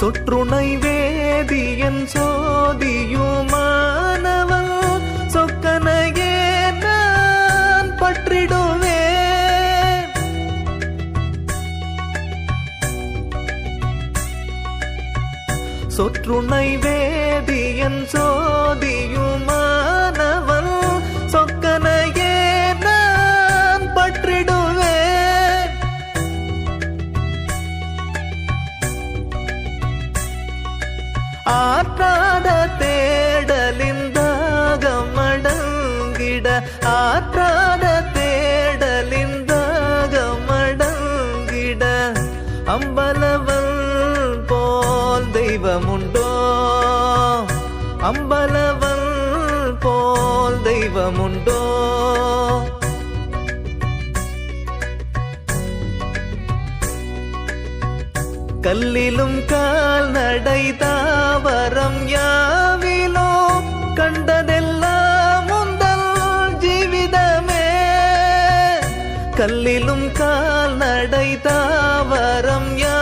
சொற்றுணை வேதியன் சோதியுமானவன் சொக்கனையே நான் பற்றிடுவேன் சொற்றுணை வேதியன் சோதியும் ஆற்றாத தேடலின் தாகம் அடங்கிட ஆற்றாத தேடலின் தாகம் அடங்கிட அம்பலவன் போல் தெய்வம் உண்டோ அம்பலவன் போல் தெய்வம் உண்டோ கல்லிலும் கால் நடை தாவரம் யாவிலோ கண்டதெல்லாம் முந்தல் ஜீவிதமே. கல்லிலும் கால் நடை தாவரம் யா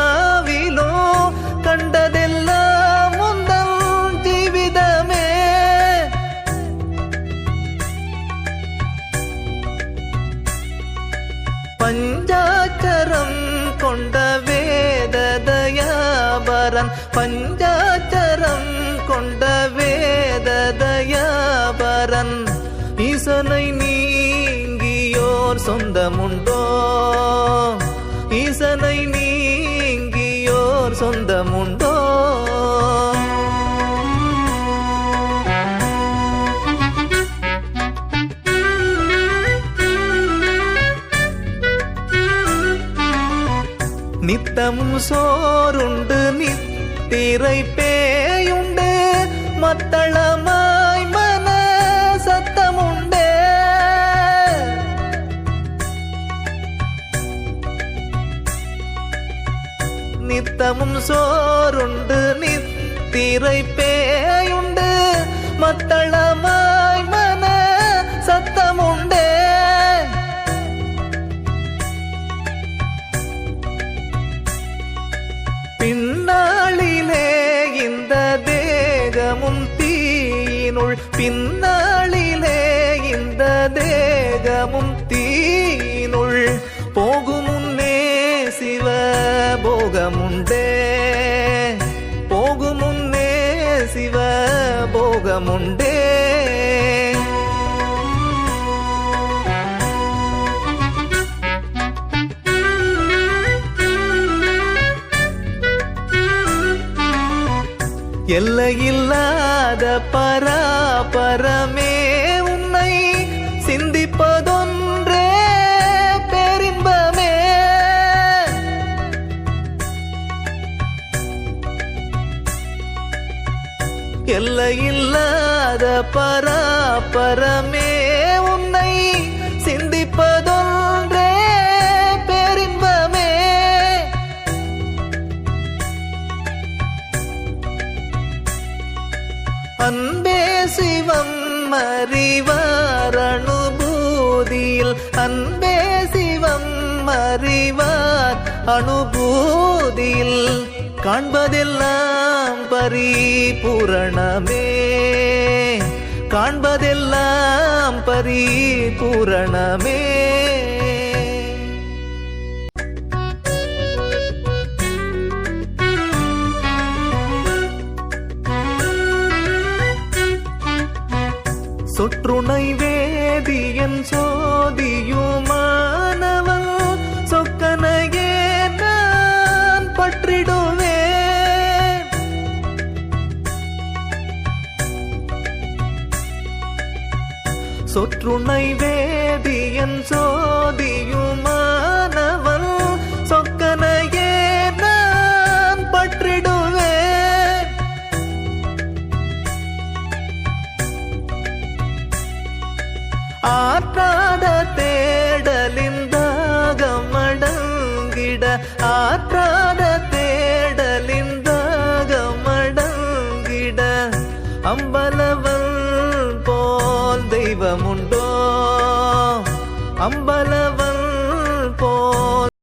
வேததயாபரன் பஞ்சாச்சரம் கொண்ட வேததயாபரன் ஈசனை நீங்கியோர் சொந்தமுண்டோ? ஈசனை நீங்கியோர் சொந்தமுண்டோ? நித்தமும் சோறுண்டு நித்த திரை பேயுண்டு. மத்தளமாய் மன சத்தமுண்டு. நித்தமும் சோறுண்டு. நித்திரை பேயுண்டு. மத்தளமாய் தீயினுள் பின்னாளிலே இந்த தேகமும் தீனுள். போகுமுன்னே சிவ போகமுண்டே போகுமுன்னே சிவ போகமுண்டே எல்லையில்லாத பராபரமே உன்னை சிந்திப்பதொன்றே பேரின்பமே. எல்லையில்லாத பராபரமே உன்னை அன்பே சிவம் அறிவார் அனுபூதியில். அன்பே சிவம் அறிவார் அனுபூதியில். காண்பதெல்லாம் பரிபூரணமே. காண்பதெல்லாம் பரிபூரணமே. சொற்றுணை வேதியன் சோதியுமானவன் சொக்கனையே நான் பற்றிடுவேன் சொற்றுணை வேதியன் சோதியுமானவன் ஆற்றாத தேடலிந்தாகம் அடங்கிட ஆற்றாத தேடலிந்தாகம் அடங்கிட அம்பலவன் போல் தெய்வமுண்டோ? அம்பலவன்